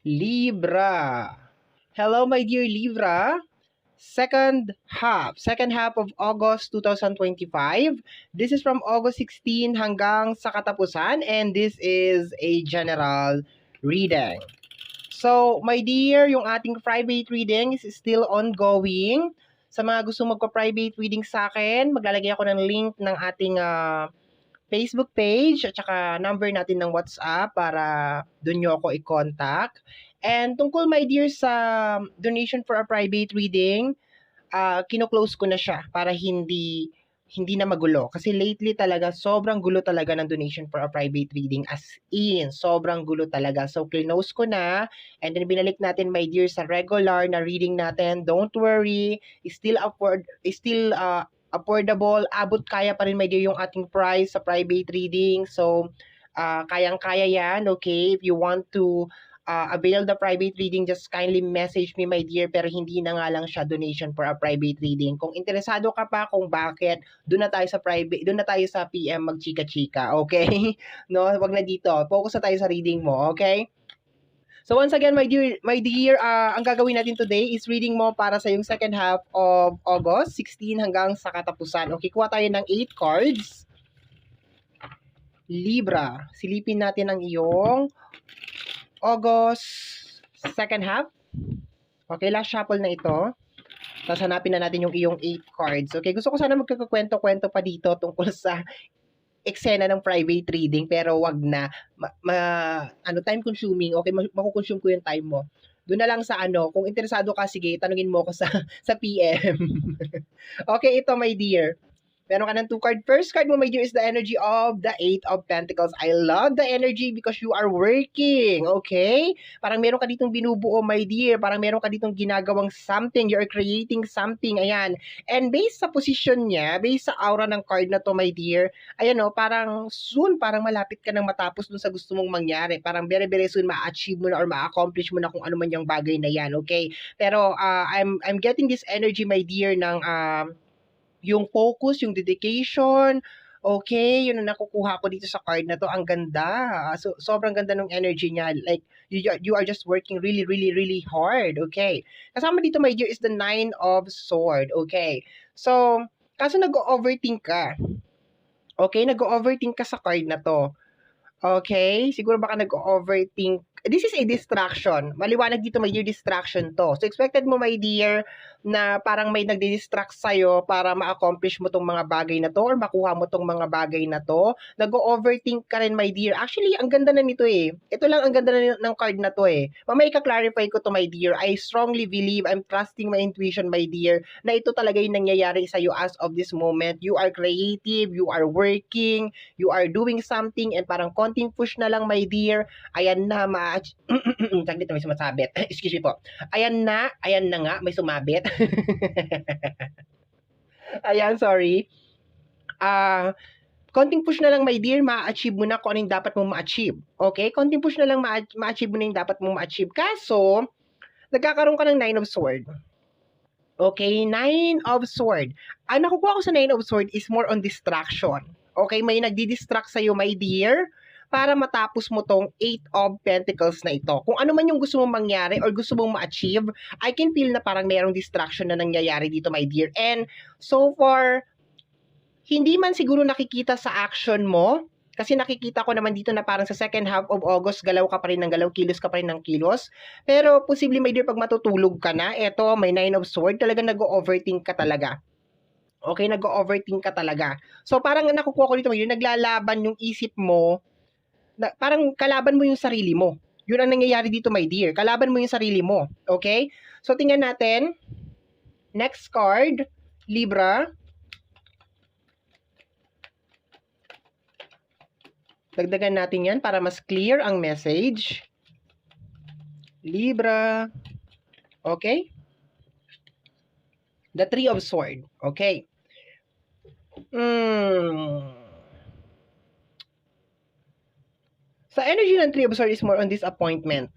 Libra. Hello, my dear Libra. Second half, second half of August 2025. This is from August 16 hanggang sa katapusan and this is a general reading. So, my dear, yung ating private reading is still ongoing. Sa mga gusto magpa-private reading sa akin, maglalagay ako ng link ng ating uh, Facebook page at saka number natin ng WhatsApp para doon nyo ako i-contact. And tungkol, my dear, sa donation for a private reading, uh, kino-close ko na siya para hindi hindi na magulo. Kasi lately talaga, sobrang gulo talaga ng donation for a private reading. As in, sobrang gulo talaga. So, close ko na. And then, binalik natin, my dear, sa regular na reading natin. Don't worry. Still afford, still uh, affordable. Abot kaya pa rin, my dear, yung ating price sa private reading. So, uh, kayang-kaya yan, okay? If you want to uh, avail the private reading, just kindly message me, my dear, pero hindi na nga lang siya donation for a private reading. Kung interesado ka pa kung bakit, doon na tayo sa private, doon na tayo sa PM magchika-chika, okay? no, wag na dito. Focus na tayo sa reading mo, okay? So once again, my dear, my dear, uh, ang gagawin natin today is reading mo para sa yung second half of August, 16 hanggang sa katapusan. Okay, kuha tayo ng 8 cards. Libra, silipin natin ang iyong August second half. Okay, last shuffle na ito. Tapos hanapin na natin yung iyong 8 cards. Okay, gusto ko sana magkakakwento-kwento pa dito tungkol sa eksena ng private reading pero wag na. Ma, ma ano time consuming okay makukonsume ko yung time mo. Doon na lang sa ano kung interesado ka sige tanungin mo ko sa sa PM okay ito my dear Meron ka ng two card. First card mo, my dear, is the energy of the Eight of Pentacles. I love the energy because you are working, okay? Parang meron ka ditong binubuo, my dear. Parang meron ka ditong ginagawang something. You're creating something, ayan. And based sa position niya, based sa aura ng card na to, my dear, ayan o, parang soon, parang malapit ka nang matapos dun sa gusto mong mangyari. Parang very, very soon ma-achieve mo na or ma-accomplish mo na kung ano man yung bagay na yan, okay? Pero uh, I'm, I'm getting this energy, my dear, ng... Uh, yung focus, yung dedication, okay, yun ang nakukuha ko dito sa card na to. Ang ganda. So, sobrang ganda ng energy niya. Like, you, you are just working really, really, really hard. Okay. Kasama dito, my dear, is the Nine of Sword. Okay. So, kaso nag-overthink ka. Okay, nag-overthink ka sa card na to. Okay, siguro baka nag-overthink. This is a distraction. Maliwanag dito, my dear, distraction to. So, expected mo, my dear, na parang may nagdi-distract sa'yo para ma-accomplish mo tong mga bagay na to or makuha mo tong mga bagay na to. Nag-overthink ka rin, my dear. Actually, ang ganda na nito eh. Ito lang ang ganda na ng card na to eh. Mamaya ka-clarify ko to, my dear. I strongly believe, I'm trusting my intuition, my dear, na ito talaga yung nangyayari sa'yo as of this moment. You are creative, you are working, you are doing something, and parang konting push na lang, my dear. Ayan na, ma... Saglit na may sumasabit. Excuse me po. Ayan na, ayan na nga, may sumabit. Ayan, sorry. Ah, uh, konting push na lang, my dear, ma-achieve mo na kung anong dapat mong ma-achieve. Okay? Konting push na lang, ma-achieve mo na yung dapat mong ma-achieve. Kaso, nagkakaroon ka ng Nine of Sword. Okay? Nine of Sword. Ang nakukuha ko sa Nine of Sword is more on distraction. Okay? May nagdi-distract sa'yo, my dear para matapos mo tong Eight of Pentacles na ito. Kung ano man yung gusto mong mangyari or gusto mong ma-achieve, I can feel na parang mayroong distraction na nangyayari dito, my dear. And so far, hindi man siguro nakikita sa action mo, kasi nakikita ko naman dito na parang sa second half of August, galaw ka pa rin ng galaw, kilos ka pa rin ng kilos. Pero posible, my dear, pag matutulog ka na, eto, may nine of sword, talaga nag-overthink ka talaga. Okay, nag-overthink ka talaga. So, parang nakukuha ko dito, yun, naglalaban yung isip mo na, parang kalaban mo yung sarili mo. Yun ang nangyayari dito, my dear. Kalaban mo yung sarili mo. Okay? So, tingnan natin. Next card, Libra. Dagdagan natin yan para mas clear ang message. Libra. Okay? The Three of Sword. Okay. Hmm. Sa energy ng Three of Swords is more on disappointment.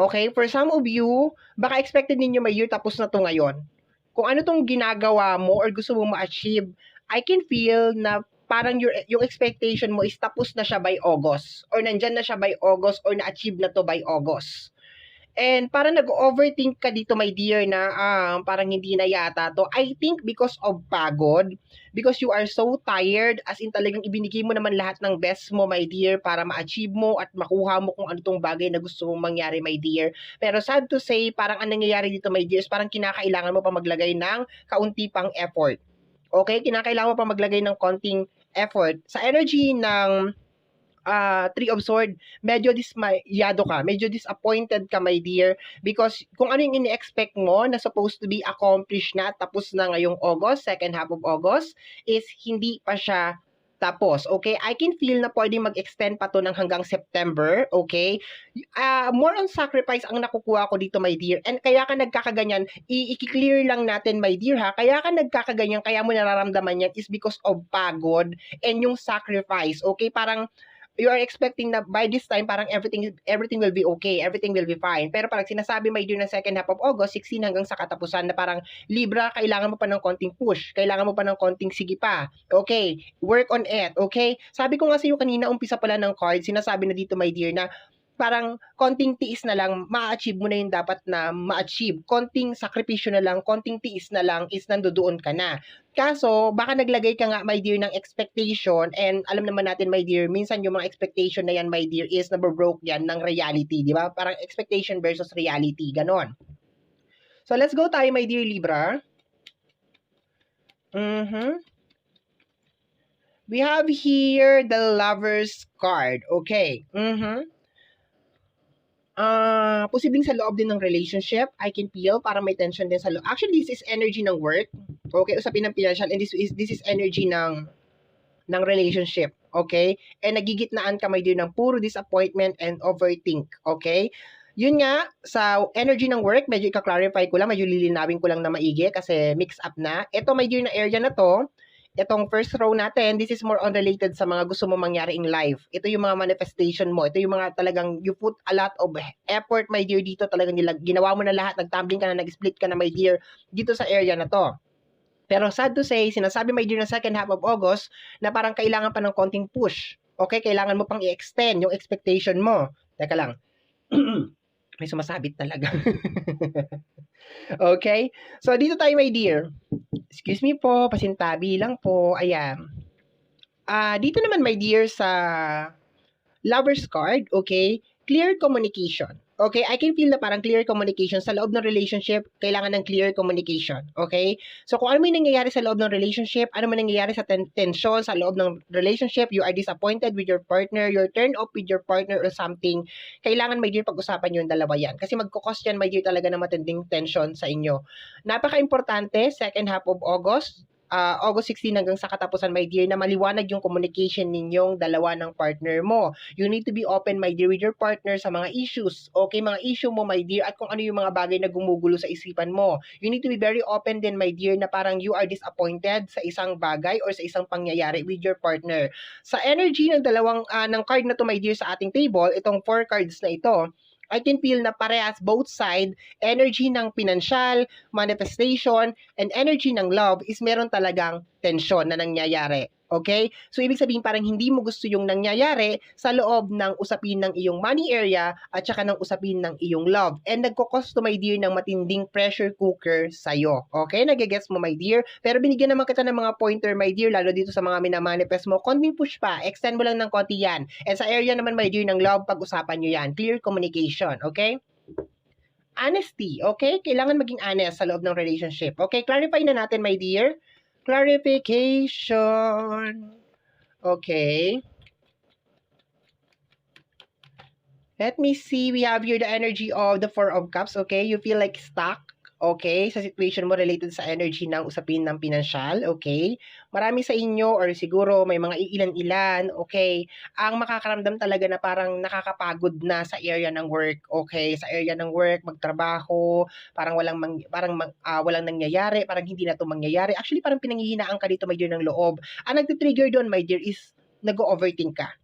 Okay? For some of you, baka expected ninyo may year tapos na to ngayon. Kung ano tong ginagawa mo or gusto mong ma-achieve, I can feel na parang your, yung expectation mo is tapos na siya by August or nandyan na siya by August or na-achieve na to by August. And parang nag-overthink ka dito, my dear, na um, parang hindi na yata to. I think because of pagod, because you are so tired, as in talagang ibinigay mo naman lahat ng best mo, my dear, para ma-achieve mo at makuha mo kung ano tong bagay na gusto mong mangyari, my dear. Pero sad to say, parang ang nangyayari dito, my dear, is parang kinakailangan mo pa maglagay ng kaunti pang effort. Okay? Kinakailangan mo pa maglagay ng konting effort. Sa energy ng uh, Three of Sword, medyo dismayado ka, medyo disappointed ka, my dear, because kung ano yung ini-expect mo na supposed to be accomplished na, tapos na ngayong August, second half of August, is hindi pa siya tapos, okay? I can feel na pwedeng mag-extend pa to ng hanggang September, okay? Uh, more on sacrifice ang nakukuha ko dito, my dear. And kaya ka nagkakaganyan, i-clear lang natin, my dear, ha? Kaya ka nagkakaganyan, kaya mo nararamdaman yan is because of pagod and yung sacrifice, okay? Parang, you are expecting na by this time parang everything everything will be okay, everything will be fine. Pero parang sinasabi may dear na second half of August, 16 hanggang sa katapusan na parang Libra, kailangan mo pa ng konting push, kailangan mo pa ng konting sige pa. Okay, work on it, okay? Sabi ko nga sa iyo kanina, umpisa pala ng card, sinasabi na dito my dear na parang konting tiis na lang, ma-achieve mo na yung dapat na ma-achieve. Konting sakripisyo na lang, konting tiis na lang is nandoon ka na. Kaso, baka naglagay ka nga, my dear, ng expectation and alam naman natin, my dear, minsan yung mga expectation na yan, my dear, is nabobroke yan ng reality, di ba? Parang expectation versus reality, ganon. So, let's go tayo, my dear Libra. Mm-hmm. We have here the lover's card. Okay. Mm-hmm uh, posibleng sa loob din ng relationship, I can feel para may tension din sa loob. Actually, this is energy ng work. Okay, usapin ng financial and this is this is energy ng ng relationship. Okay? And nagigitnaan ka may dear ng puro disappointment and overthink. Okay? Yun nga, sa energy ng work, medyo ika-clarify ko lang, medyo lilinawin ko lang na maigi kasi mix up na. Ito, may dear na area na to, itong first row natin, this is more on related sa mga gusto mo mangyari in life. Ito yung mga manifestation mo. Ito yung mga talagang you put a lot of effort, my dear, dito talagang nila, ginawa mo na lahat, nagtumbling ka na, nag-split ka na, my dear, dito sa area na to. Pero sad to say, sinasabi my dear na second half of August na parang kailangan pa ng konting push. Okay, kailangan mo pang i-extend yung expectation mo. Teka lang. May sumasabit talaga. okay? So, dito tayo, my dear. Excuse me po, pasintabi lang po. Ayan. Uh, dito naman, my dear, sa lover's card, okay? Clear communication. Okay, I can feel na parang clear communication sa loob ng relationship, kailangan ng clear communication. Okay? So kung ano may nangyayari sa loob ng relationship, ano man nangyayari sa ten- tension sa loob ng relationship, you are disappointed with your partner, you're turned off with your partner or something, kailangan may dear pag-usapan yung dalawa yan. Kasi magkukos yan may dear talaga ng matinding tension sa inyo. Napaka-importante, second half of August, uh, August 16 hanggang sa katapusan, my dear, na maliwanag yung communication ninyong dalawa ng partner mo. You need to be open, my dear, with your partner sa mga issues. Okay, mga issue mo, my dear, at kung ano yung mga bagay na gumugulo sa isipan mo. You need to be very open din, my dear, na parang you are disappointed sa isang bagay or sa isang pangyayari with your partner. Sa energy ng dalawang, uh, ng card na to, my dear, sa ating table, itong four cards na ito, I can feel na parehas both side, energy ng financial, manifestation, and energy ng love is meron talagang tension na nangyayari. Okay? So, ibig sabihin parang hindi mo gusto yung nangyayari sa loob ng usapin ng iyong money area at saka ng usapin ng iyong love. And nagkukos to, my dear, ng matinding pressure cooker sa'yo. Okay? Nagigets mo, my dear? Pero binigyan naman kita ng mga pointer, my dear, lalo dito sa mga minamanifest mo. Konting push pa. Extend mo lang ng konti yan. And sa area naman, my dear, ng love, pag-usapan nyo yan. Clear communication. Okay? Honesty. Okay? Kailangan maging honest sa loob ng relationship. Okay? Clarify na natin, my dear clarification. Okay. Let me see. We have here the energy of the Four of Cups. Okay. You feel like stuck. Okay, sa situation mo related sa energy ng usapin ng pinansyal, okay? Marami sa inyo or siguro may mga ilan-ilan, okay? Ang makakaramdam talaga na parang nakakapagod na sa area ng work, okay? Sa area ng work, magtrabaho, parang walang mang, parang uh, walang nangyayari, parang hindi na 'to mangyayari. Actually, parang pinanghihinaan ka dito, my dear, ng loob. Ang nagti-trigger doon, my dear, is nag-overthink ka.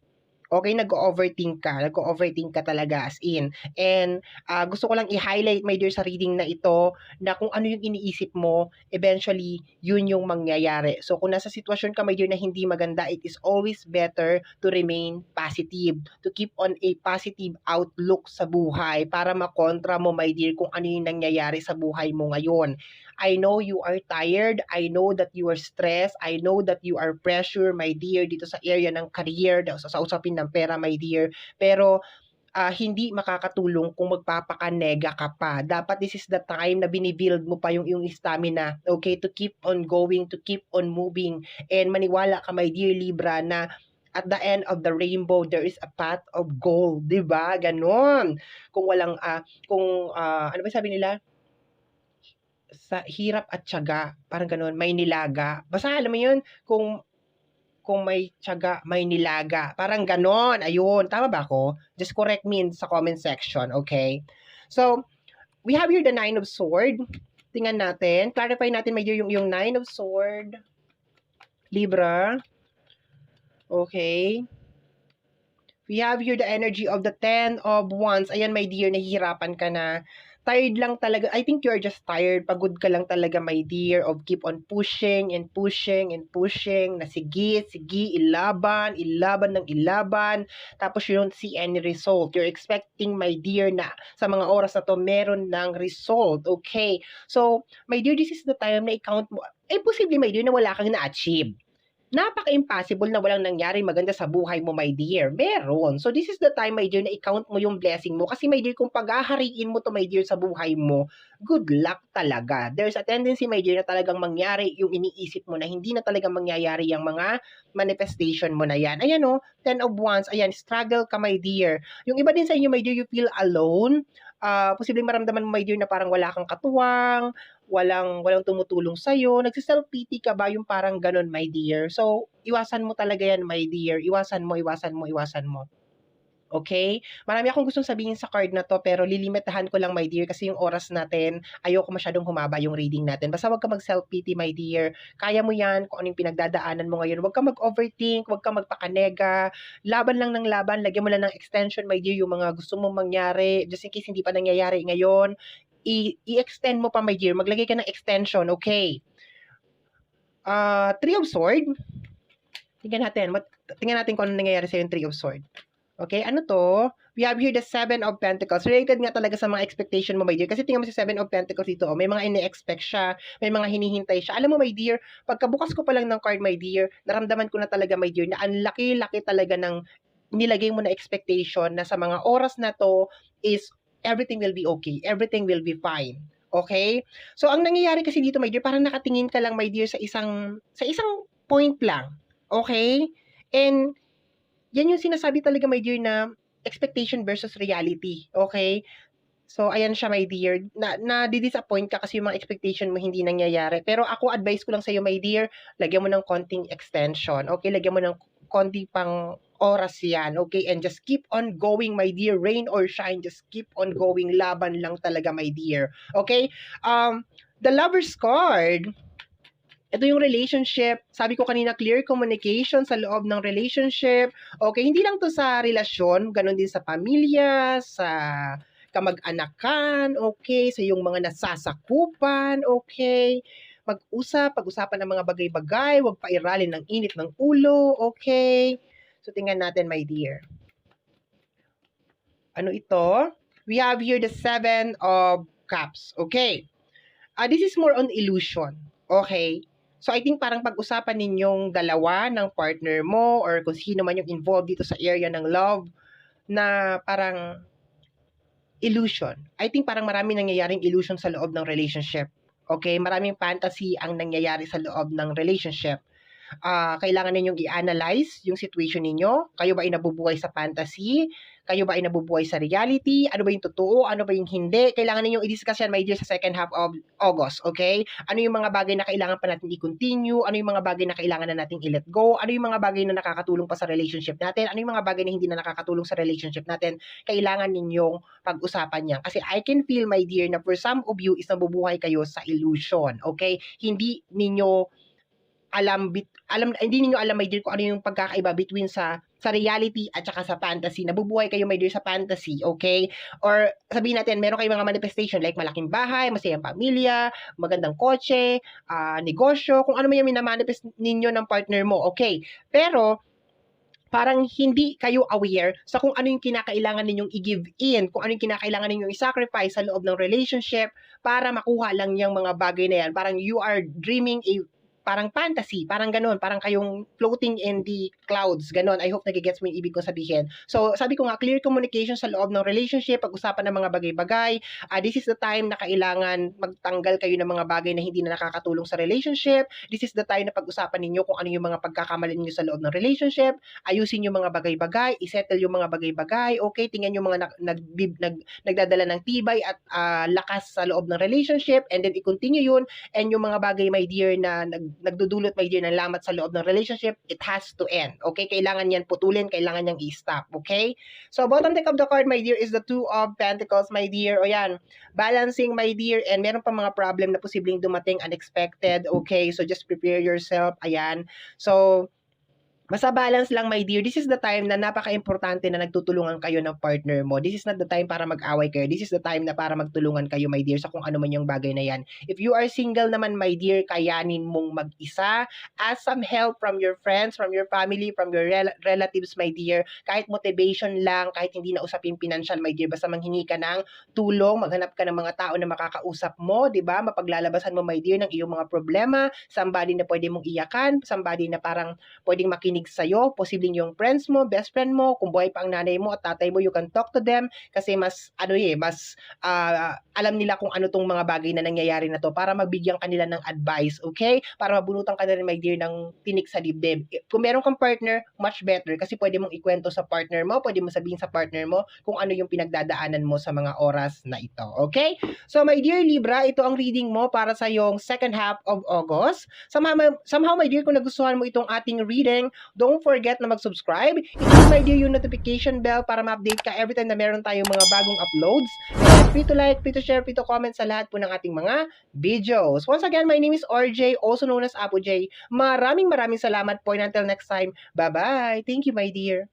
Okay, nag-overthink ka. Nag-overthink ka talaga as in. And uh, gusto ko lang i-highlight, my dear, sa reading na ito, na kung ano yung iniisip mo, eventually, yun yung mangyayari. So, kung nasa sitwasyon ka, my dear, na hindi maganda, it is always better to remain positive. To keep on a positive outlook sa buhay para makontra mo, my dear, kung ano yung nangyayari sa buhay mo ngayon. I know you are tired. I know that you are stressed. I know that you are pressure, my dear, dito sa area ng career, sa, sa usapin ng pera, my dear. Pero, uh, hindi makakatulong kung magpapakanega ka pa. Dapat this is the time na binibuild mo pa yung yung stamina, okay, to keep on going, to keep on moving. And maniwala ka, my dear Libra, na at the end of the rainbow there is a path of gold, 'di ba? Ganon. Kung walang uh, kung uh, ano ba sabi nila? Sa hirap at tiyaga, parang gano'n, may nilaga. Basta alam mo 'yun, kung kung may tiyaga, may nilaga. Parang gano'n, ayun. Tama ba ako? Just correct me in sa comment section, okay? So, we have here the Nine of Sword. Tingnan natin. Clarify natin may yung, yung Nine of Sword. Libra. Okay. We have here the energy of the Ten of Wands. Ayan, my dear, nahihirapan ka na tired lang talaga. I think you're just tired. Pagod ka lang talaga, my dear, of keep on pushing and pushing and pushing na sige, sige, ilaban, ilaban ng ilaban. Tapos you don't see any result. You're expecting, my dear, na sa mga oras na to, meron ng result. Okay? So, my dear, this is the time na i-count mo. Eh, posible, my dear, na wala kang na-achieve napaka-impossible na walang nangyari maganda sa buhay mo, my dear. Meron. So, this is the time, my dear, na i-count mo yung blessing mo. Kasi, my dear, kung pag-ahariin mo to, my dear, sa buhay mo, good luck talaga. There's a tendency, my dear, na talagang mangyari yung iniisip mo na hindi na talagang mangyayari yung mga manifestation mo na yan. Ayan, o, oh, 10 of Wands. Ayan, struggle ka, my dear. Yung iba din sa inyo, my dear, you feel alone. Uh, posibleng maramdaman mo, my dear, na parang wala kang katuwang, walang walang tumutulong sa iyo, nagse-self-pity ka ba yung parang ganun, my dear? So, iwasan mo talaga yan, my dear. Iwasan mo, iwasan mo, iwasan mo. Okay? Marami akong gustong sabihin sa card na to pero lilimitahan ko lang my dear kasi yung oras natin ayoko masyadong humaba yung reading natin. Basta wag ka mag self-pity my dear. Kaya mo yan kung ano yung pinagdadaanan mo ngayon. Wag ka mag-overthink, wag ka magpakanega. Laban lang ng laban. Lagyan mo lang ng extension my dear yung mga gusto mong mangyari. Just in case hindi pa nangyayari ngayon i-extend mo pa, my dear. Maglagay ka ng extension, okay? Uh, three of Sword. Tingnan natin. Tingnan natin kung ano nangyayari sa yung Three of Sword. Okay, ano to? We have here the Seven of Pentacles. Related nga talaga sa mga expectation mo, my dear. Kasi tingnan mo si Seven of Pentacles dito. Oh, may mga ini-expect siya. May mga hinihintay siya. Alam mo, my dear, pagkabukas ko pa lang ng card, my dear, naramdaman ko na talaga, my dear, na ang laki-laki talaga ng nilagay mo na expectation na sa mga oras na to is everything will be okay. Everything will be fine. Okay? So, ang nangyayari kasi dito, my dear, parang nakatingin ka lang, my dear, sa isang, sa isang point lang. Okay? And, yan yung sinasabi talaga, my dear, na expectation versus reality. Okay? So, ayan siya, my dear. Na, na-disappoint ka kasi yung mga expectation mo hindi nangyayari. Pero ako, advice ko lang sa'yo, my dear, lagyan mo ng konting extension. Okay? Lagyan mo ng konti pang oras yan, okay? And just keep on going, my dear. Rain or shine, just keep on going. Laban lang talaga, my dear. Okay? Um, the lover's card, ito yung relationship. Sabi ko kanina, clear communication sa loob ng relationship. Okay, hindi lang to sa relasyon, ganun din sa pamilya, sa kamag-anakan, okay, sa yung mga nasasakupan, okay. Mag-usap, pag-usapan ng mga bagay-bagay, huwag pairalin ng init ng ulo, okay. So, tingnan natin, my dear. Ano ito? We have here the seven of cups. Okay. Uh, this is more on illusion. Okay. So, I think parang pag-usapan ninyong dalawa ng partner mo or kung sino man yung involved dito sa area ng love na parang illusion. I think parang marami nangyayaring illusion sa loob ng relationship. Okay? Maraming fantasy ang nangyayari sa loob ng relationship uh, kailangan ninyong i-analyze yung situation ninyo. Kayo ba ay nabubuhay sa fantasy? Kayo ba ay nabubuhay sa reality? Ano ba yung totoo? Ano ba yung hindi? Kailangan ninyong i-discuss yan, my dear, sa second half of August, okay? Ano yung mga bagay na kailangan pa natin i-continue? Ano yung mga bagay na kailangan na natin i-let go? Ano yung mga bagay na nakakatulong pa sa relationship natin? Ano yung mga bagay na hindi na nakakatulong sa relationship natin? Kailangan ninyong pag-usapan yan. Kasi I can feel, my dear, na for some of you is nabubuhay kayo sa illusion, okay? Hindi ninyo alam bit, alam hindi niyo alam my dear kung ano yung pagkakaiba between sa sa reality at saka sa fantasy. Nabubuhay kayo my dear sa fantasy, okay? Or sabihin natin meron kayong mga manifestation like malaking bahay, masayang pamilya, magandang kotse, ah, negosyo, kung ano man yung minamanifest ninyo ng partner mo, okay? Pero parang hindi kayo aware sa kung ano yung kinakailangan ninyong i-give in, kung ano yung kinakailangan ninyong i-sacrifice sa loob ng relationship para makuha lang yung mga bagay na yan. Parang you are dreaming a parang fantasy, parang ganun, parang kayong floating in the clouds, ganun. I hope nagigets mo yung ibig ko sabihin. So, sabi ko nga, clear communication sa loob ng relationship, pag-usapan ng mga bagay-bagay. Ah, this is the time na kailangan magtanggal kayo ng mga bagay na hindi na nakakatulong sa relationship. This is the time na pag-usapan ninyo kung ano yung mga pagkakamali ninyo sa loob ng relationship. Ayusin yung mga bagay-bagay, isettle yung mga bagay-bagay. Okay, tingnan yung mga nag, nag, nag, nagdadala ng tibay at ah, lakas sa loob ng relationship and then i-continue yun and yung mga bagay my dear na nag, nagdudulot dear ng lamat sa loob ng relationship it has to end. Okay? Kailangan yan putulin kailangan niyang i-stop. Okay? So bottom deck of the card my dear is the two of pentacles my dear. O yan balancing my dear and meron pa mga problem na posibleng dumating unexpected. Okay? So just prepare yourself. Ayan. So Basta balance lang, my dear. This is the time na napaka-importante na nagtutulungan kayo ng partner mo. This is not the time para mag-away kayo. This is the time na para magtulungan kayo, my dear, sa kung ano man yung bagay na yan. If you are single naman, my dear, kayanin mong mag-isa. Ask some help from your friends, from your family, from your rel- relatives, my dear. Kahit motivation lang, kahit hindi na usapin financial, my dear. Basta manghingi ka ng tulong, maghanap ka ng mga tao na makakausap mo, di ba? Mapaglalabasan mo, my dear, ng iyong mga problema. Somebody na pwede mong iyakan. Somebody na parang pwedeng makinig sa'yo, posibleng yung friends mo, best friend mo, kung buhay pa ang nanay mo at tatay mo, you can talk to them kasi mas, ano eh, mas ah, alam nila kung ano tong mga bagay na nangyayari na to para mabigyan kanila ng advice, okay? Para mabunutan ka na rin, my dear, ng tinik sa dibdib. Kung meron kang partner, much better kasi pwede mong ikwento sa partner mo, pwede mo sabihin sa partner mo kung ano yung pinagdadaanan mo sa mga oras na ito, okay? So, my dear Libra, ito ang reading mo para sa yung second half of August. Somehow, somehow my dear, kung nagustuhan mo itong ating reading, don't forget na mag-subscribe. I-click my dear yung notification bell para ma-update ka every time na meron tayong mga bagong uploads. And free to like, free to share, free to comment sa lahat po ng ating mga videos. Once again, my name is RJ, also known as Apo J. Maraming maraming salamat po and until next time, bye-bye. Thank you, my dear.